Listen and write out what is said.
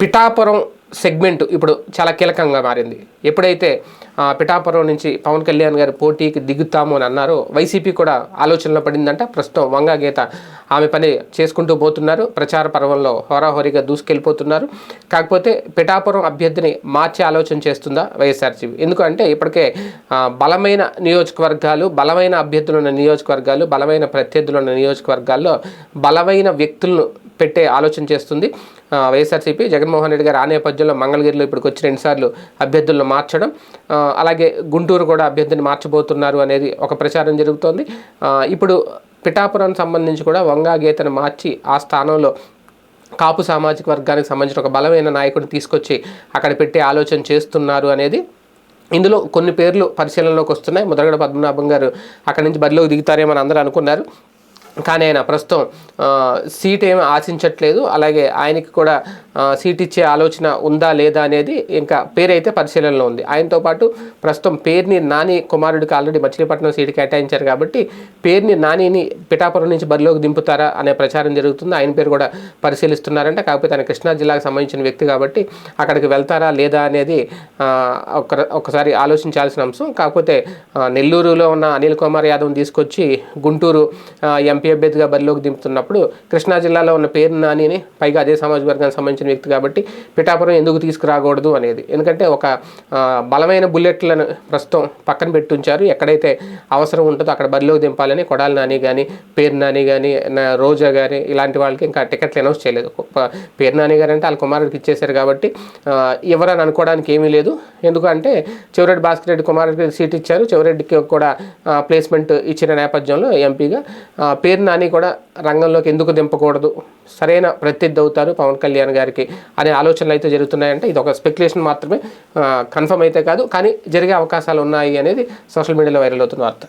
Pithapuram segment ఇప్పుడు చాలా కీలకంగా మారింది. ఎప్పుడైతే పిఠాపురం నుంచి పవన్ కళ్యాణ్ గారు పోటీకి దిగుతాము అని అన్నారో వైసీపీ కూడా ఆలోచనలో పడిందంట. ప్రస్తుతం వంగా గీత ఆమె పని చేసుకుంటూ పోతున్నారు. ప్రచార పర్వంలో హోరాహోరీగా దూసుకెళ్ళిపోతున్నారు. కాకపోతే పిఠాపురం అభ్యర్థిని మార్చే ఆలోచన చేస్తుందా వైఎస్ఆర్సీపీ? ఎందుకంటే ఇప్పటికే బలమైన నియోజకవర్గాలు బలమైన అభ్యర్థులు ఉన్న నియోజకవర్గాలు బలమైన ప్రత్యర్థులు ఉన్న నియోజకవర్గాల్లో బలమైన వ్యక్తులను పెట్టే ఆలోచన చేస్తుంది. వైఎస్ఆర్సీపీ జగన్మోహన్ రెడ్డి గారు ఆ నేపథ్యంలో మంగళగిరిలో ఇప్పటికి వచ్చి రెండుసార్లు అభ్యర్థులను మార్చడం అలాగే గుంటూరు కూడా అభ్యర్థిని మార్చబోతున్నారు అనేది ఒక ప్రచారం జరుగుతోంది. ఇప్పుడు పిఠాపురం సంబంధించి కూడా వంగా గీతను మార్చి ఆ స్థానంలో కాపు సామాజిక వర్గానికి సంబంధించిన ఒక బలమైన నాయకుడిని తీసుకొచ్చి అక్కడ పెట్టే ఆలోచన చేస్తున్నారు అనేది ఇందులో కొన్ని పేర్లు పరిశీలనలోకి వస్తున్నాయి. ముద్రగడ పద్మనాభం గారు అక్కడి నుంచి బరిలోకి దిగుతారేమని అందరూ అనుకున్నారు. కానీ ఆయన ప్రస్తుతం సీట్ ఏమి ఆశించట్లేదు. అలాగే ఆయనకి కూడా సీట్ ఇచ్చే ఆలోచన ఉందా లేదా అనేది ఇంకా పేరైతే పరిశీలనలో ఉంది. ఆయనతో పాటు ప్రస్తుతం పేరుని నాని కుమారుడికి ఆల్రెడీ మచిలీపట్నం సీటు కేటాయించారు కాబట్టి పేరుని నానిని పిఠాపురం నుంచి బరిలోకి దింపుతారా అనే ప్రచారం జరుగుతుంది. ఆయన పేరు కూడా పరిశీలిస్తున్నారంటే. కాకపోతే ఆయన కృష్ణా జిల్లాకు సంబంధించిన వ్యక్తి కాబట్టి అక్కడికి వెళ్తారా లేదా అనేది ఒక ఒకసారి ఆలోచించాల్సిన అంశం. కాకపోతే నెల్లూరులో ఉన్న అనిల్ కుమార్ యాదవ్ని తీసుకొచ్చి గుంటూరు ఎంపీ ఎంపీ అభ్యర్థిగా బరిలోకి దింపుతున్నప్పుడు కృష్ణా జిల్లాలో ఉన్న పేరు నానిని పైగా అదే సామాజిక వర్గానికి సంబంధించిన వ్యక్తి కాబట్టి పిఠాపురం ఎందుకు తీసుకురాకూడదు అనేది. ఎందుకంటే ఒక బలమైన బుల్లెట్లను ప్రస్తుతం పక్కన పెట్టి ఉంచారు ఎక్కడైతే అవసరం ఉంటుందో అక్కడ బరిలోకి దింపాలని కొడాలి నాని కానీ పేరు నాని కానీ రోజా కానీ ఇలాంటి వాళ్ళకి ఇంకా టికెట్లు అనౌన్స్ చేయలేదు. పేరు నాని గారు అంటే వాళ్ళ కుమారుడికి ఇచ్చేశారు కాబట్టి ఎవరని అనుకోవడానికి ఏమీ లేదు. ఎందుకంటే చివరెడ్డి భాస్కర్ రెడ్డి కుమారుడికి సీట్ ఇచ్చారు. చివరెడ్డికి కూడా ప్లేస్మెంట్ ఇచ్చిన నేపథ్యంలో ఎంపీగా పేరు పేరు నాని కూడా రంగంలోకి ఎందుకు దింపకూడదు? సరైన ప్రత్యర్థి అవుతారు పవన్ కళ్యాణ్ గారికి అనే ఆలోచనలు అయితే జరుగుతున్నాయంటే ఇది ఒక స్పెక్యులేషన్ మాత్రమే కన్ఫర్మ్ అయితే కాదు. కానీ జరిగే అవకాశాలు ఉన్నాయి అనేది సోషల్ మీడియాలో వైరల్ అవుతున్న వార్త.